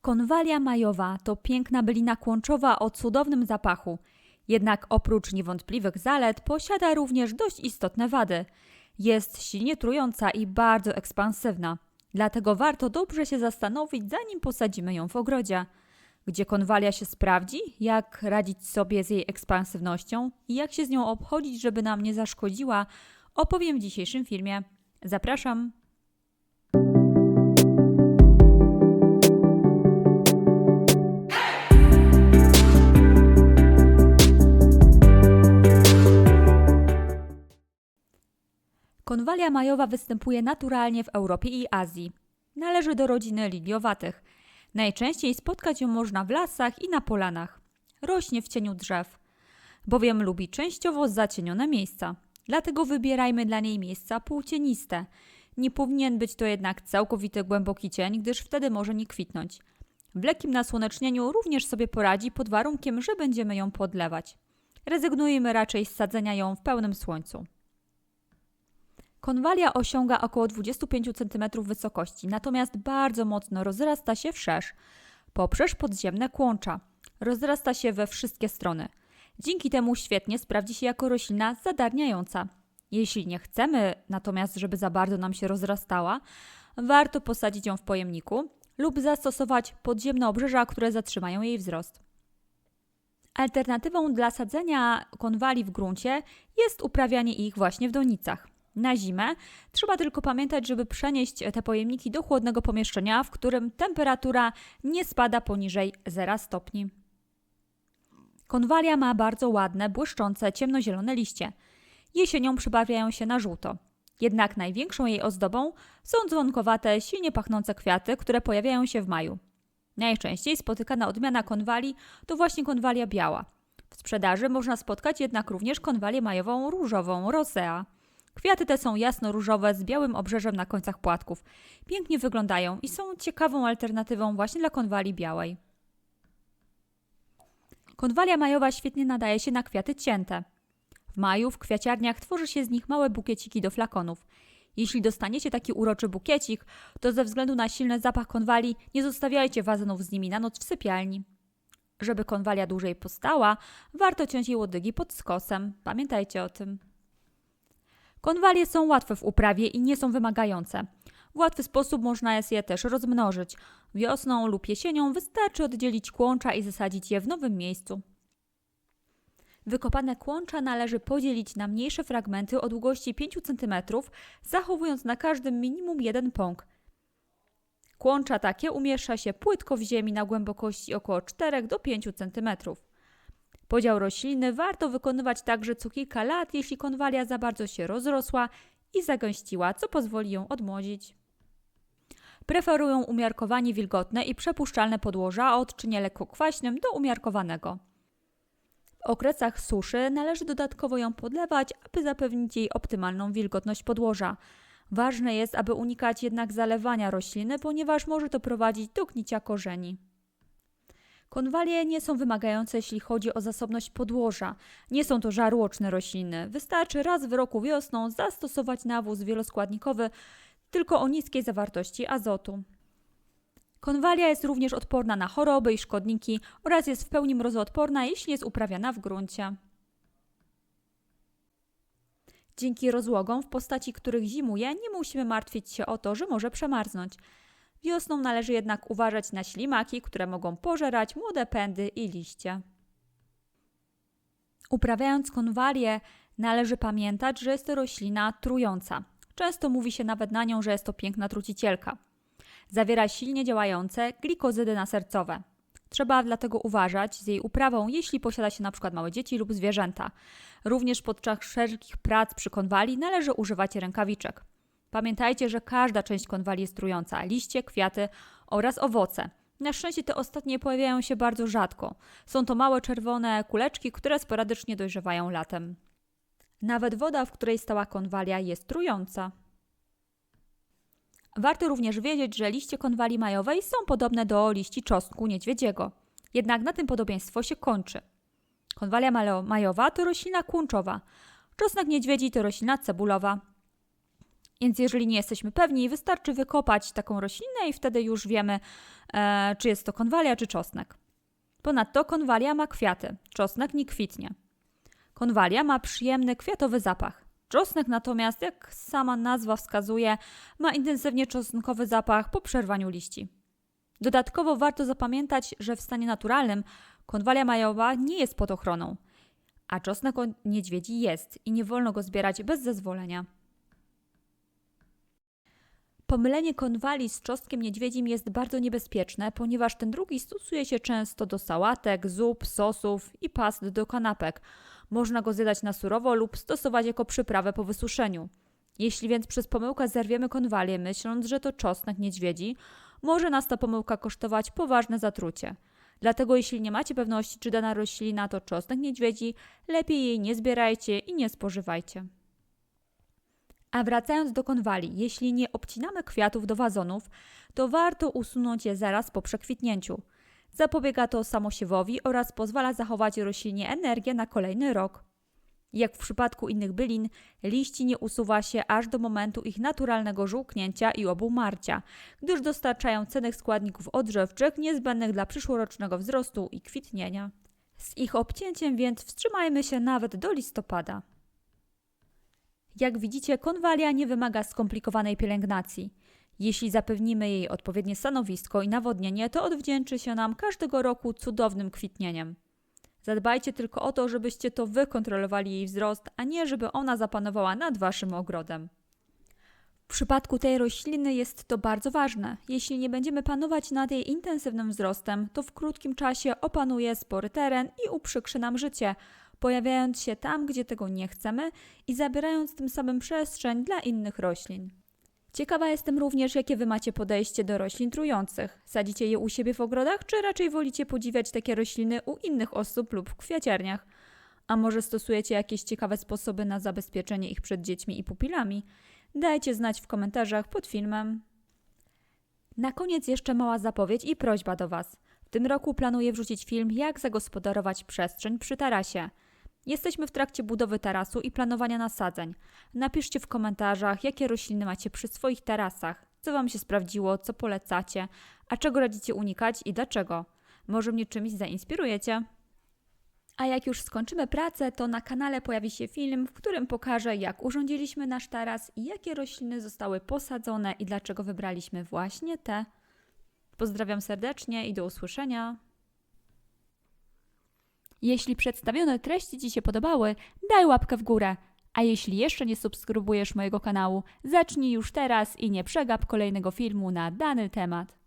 Konwalia majowa to piękna bylina kłączowa o cudownym zapachu. Jednak oprócz niewątpliwych zalet posiada również dość istotne wady. Jest silnie trująca i bardzo ekspansywna. Dlatego warto dobrze się zastanowić, zanim posadzimy ją w ogrodzie. Gdzie konwalia się sprawdzi, jak radzić sobie z jej ekspansywnością i jak się z nią obchodzić, żeby nam nie zaszkodziła, opowiem w dzisiejszym filmie. Zapraszam! Konwalia majowa występuje naturalnie w Europie i Azji. Należy do rodziny liliowatych. Najczęściej spotkać ją można w lasach i na polanach. Rośnie w cieniu drzew, bowiem lubi częściowo zacienione miejsca. Dlatego wybierajmy dla niej miejsca półcieniste. Nie powinien być to jednak całkowity głęboki cień, gdyż wtedy może nie kwitnąć. W lekkim nasłonecznieniu również sobie poradzi pod warunkiem, że będziemy ją podlewać. Rezygnujemy raczej z sadzenia ją w pełnym słońcu. Konwalia osiąga około 25 cm wysokości, natomiast bardzo mocno rozrasta się wszerz poprzez podziemne kłącza. Rozrasta się we wszystkie strony. Dzięki temu świetnie sprawdzi się jako roślina zadarniająca. Jeśli nie chcemy natomiast, żeby za bardzo nam się rozrastała, warto posadzić ją w pojemniku lub zastosować podziemne obrzeża, które zatrzymają jej wzrost. Alternatywą dla sadzenia konwali w gruncie jest uprawianie ich właśnie w donicach. Na zimę trzeba tylko pamiętać, żeby przenieść te pojemniki do chłodnego pomieszczenia, w którym temperatura nie spada poniżej 0 stopni. Konwalia ma bardzo ładne, błyszczące, ciemnozielone liście. Jesienią przybarwiają się na żółto. Jednak największą jej ozdobą są dzwonkowate, silnie pachnące kwiaty, które pojawiają się w maju. Najczęściej spotykana odmiana konwali to właśnie konwalia biała. W sprzedaży można spotkać jednak również konwalię majową różową, rosea. Kwiaty te są jasno-różowe z białym obrzeżem na końcach płatków. Pięknie wyglądają i są ciekawą alternatywą właśnie dla konwali białej. Konwalia majowa świetnie nadaje się na kwiaty cięte. W maju w kwiaciarniach tworzy się z nich małe bukieciki do flakonów. Jeśli dostaniecie taki uroczy bukiecik, to ze względu na silny zapach konwali nie zostawiajcie wazonów z nimi na noc w sypialni. Żeby konwalia dłużej postała, warto ciąć jej łodygi pod skosem. Pamiętajcie o tym. Konwalie są łatwe w uprawie i nie są wymagające. W łatwy sposób można jest je też rozmnożyć. Wiosną lub jesienią wystarczy oddzielić kłącza i zasadzić je w nowym miejscu. Wykopane kłącza należy podzielić na mniejsze fragmenty o długości 5 cm, zachowując na każdym minimum jeden pąk. Kłącza takie umieszcza się płytko w ziemi na głębokości około 4 do 5 cm. Podział rośliny warto wykonywać także co kilka lat, jeśli konwalia za bardzo się rozrosła i zagęściła, co pozwoli ją odmłodzić. Preferują umiarkowanie wilgotne i przepuszczalne podłoża o odczynie lekko kwaśnym do umiarkowanego. W okresach suszy należy dodatkowo ją podlewać, aby zapewnić jej optymalną wilgotność podłoża. Ważne jest, aby unikać jednak zalewania rośliny, ponieważ może to prowadzić do gnicia korzeni. Konwalie nie są wymagające, jeśli chodzi o zasobność podłoża. Nie są to żarłoczne rośliny. Wystarczy raz w roku wiosną zastosować nawóz wieloskładnikowy, tylko o niskiej zawartości azotu. Konwalia jest również odporna na choroby i szkodniki oraz jest w pełni mrozoodporna, jeśli jest uprawiana w gruncie. Dzięki rozłogom, w postaci których zimuje, nie musimy martwić się o to, że może przemarznąć. Wiosną należy jednak uważać na ślimaki, które mogą pożerać młode pędy i liście. Uprawiając konwalię, należy pamiętać, że jest to roślina trująca. Często mówi się nawet na nią, że jest to piękna trucicielka. Zawiera silnie działające glikozydy nasercowe. Trzeba dlatego uważać z jej uprawą, jeśli posiada się np. małe dzieci lub zwierzęta. Również podczas wszelkich prac przy konwali należy używać rękawiczek. Pamiętajcie, że każda część konwali jest trująca: liście, kwiaty oraz owoce. Na szczęście te ostatnie pojawiają się bardzo rzadko. Są to małe czerwone kuleczki, które sporadycznie dojrzewają latem. Nawet woda, w której stała konwalia, jest trująca. Warto również wiedzieć, że liście konwali majowej są podobne do liści czosnku niedźwiedziego. Jednak na tym podobieństwo się kończy. Konwalia majowa to roślina kłączowa. Czosnek niedźwiedzi to roślina cebulowa. Więc jeżeli nie jesteśmy pewni, wystarczy wykopać taką roślinę i wtedy już wiemy, e, czy jest to konwalia, czy czosnek. Ponadto konwalia ma kwiaty, czosnek nie kwitnie. Konwalia ma przyjemny kwiatowy zapach. Czosnek natomiast, jak sama nazwa wskazuje, ma intensywnie czosnkowy zapach po przerwaniu liści. Dodatkowo warto zapamiętać, że w stanie naturalnym konwalia majowa nie jest pod ochroną, a czosnek od niedźwiedzi jest i nie wolno go zbierać bez zezwolenia. Pomylenie konwali z czosnkiem niedźwiedzim jest bardzo niebezpieczne, ponieważ ten drugi stosuje się często do sałatek, zup, sosów i past do kanapek. Można go zjadać na surowo lub stosować jako przyprawę po wysuszeniu. Jeśli więc przez pomyłkę zerwiemy konwalię, myśląc, że to czosnek niedźwiedzi, może nas ta pomyłka kosztować poważne zatrucie. Dlatego jeśli nie macie pewności, czy dana roślina to czosnek niedźwiedzi, lepiej jej nie zbierajcie i nie spożywajcie. A wracając do konwali, jeśli nie obcinamy kwiatów do wazonów, to warto usunąć je zaraz po przekwitnięciu. Zapobiega to samosiewowi oraz pozwala zachować roślinie energię na kolejny rok. Jak w przypadku innych bylin, liści nie usuwa się aż do momentu ich naturalnego żółknięcia i obumarcia, gdyż dostarczają cennych składników odżywczych niezbędnych dla przyszłorocznego wzrostu i kwitnienia. Z ich obcięciem więc wstrzymajmy się nawet do listopada. Jak widzicie, konwalia nie wymaga skomplikowanej pielęgnacji. Jeśli zapewnimy jej odpowiednie stanowisko i nawodnienie, to odwdzięczy się nam każdego roku cudownym kwitnieniem. Zadbajcie tylko o to, żebyście to wy kontrolowali jej wzrost, a nie żeby ona zapanowała nad waszym ogrodem. W przypadku tej rośliny jest to bardzo ważne. Jeśli nie będziemy panować nad jej intensywnym wzrostem, to w krótkim czasie opanuje spory teren i uprzykrzy nam życie, pojawiając się tam, gdzie tego nie chcemy i zabierając tym samym przestrzeń dla innych roślin. Ciekawa jestem również, jakie wy macie podejście do roślin trujących. Sadzicie je u siebie w ogrodach, czy raczej wolicie podziwiać takie rośliny u innych osób lub w kwiaciarniach? A może stosujecie jakieś ciekawe sposoby na zabezpieczenie ich przed dziećmi i pupilami? Dajcie znać w komentarzach pod filmem. Na koniec jeszcze mała zapowiedź i prośba do Was. W tym roku planuję wrzucić film, jak zagospodarować przestrzeń przy tarasie. Jesteśmy w trakcie budowy tarasu i planowania nasadzeń. Napiszcie w komentarzach, jakie rośliny macie przy swoich tarasach, co Wam się sprawdziło, co polecacie, a czego radzicie unikać i dlaczego. Może mnie czymś zainspirujecie. A jak już skończymy pracę, to na kanale pojawi się film, w którym pokażę, jak urządziliśmy nasz taras i jakie rośliny zostały posadzone i dlaczego wybraliśmy właśnie te. Pozdrawiam serdecznie i do usłyszenia. Jeśli przedstawione treści Ci się podobały, daj łapkę w górę. A jeśli jeszcze nie subskrybujesz mojego kanału, zacznij już teraz i nie przegap kolejnego filmu na dany temat.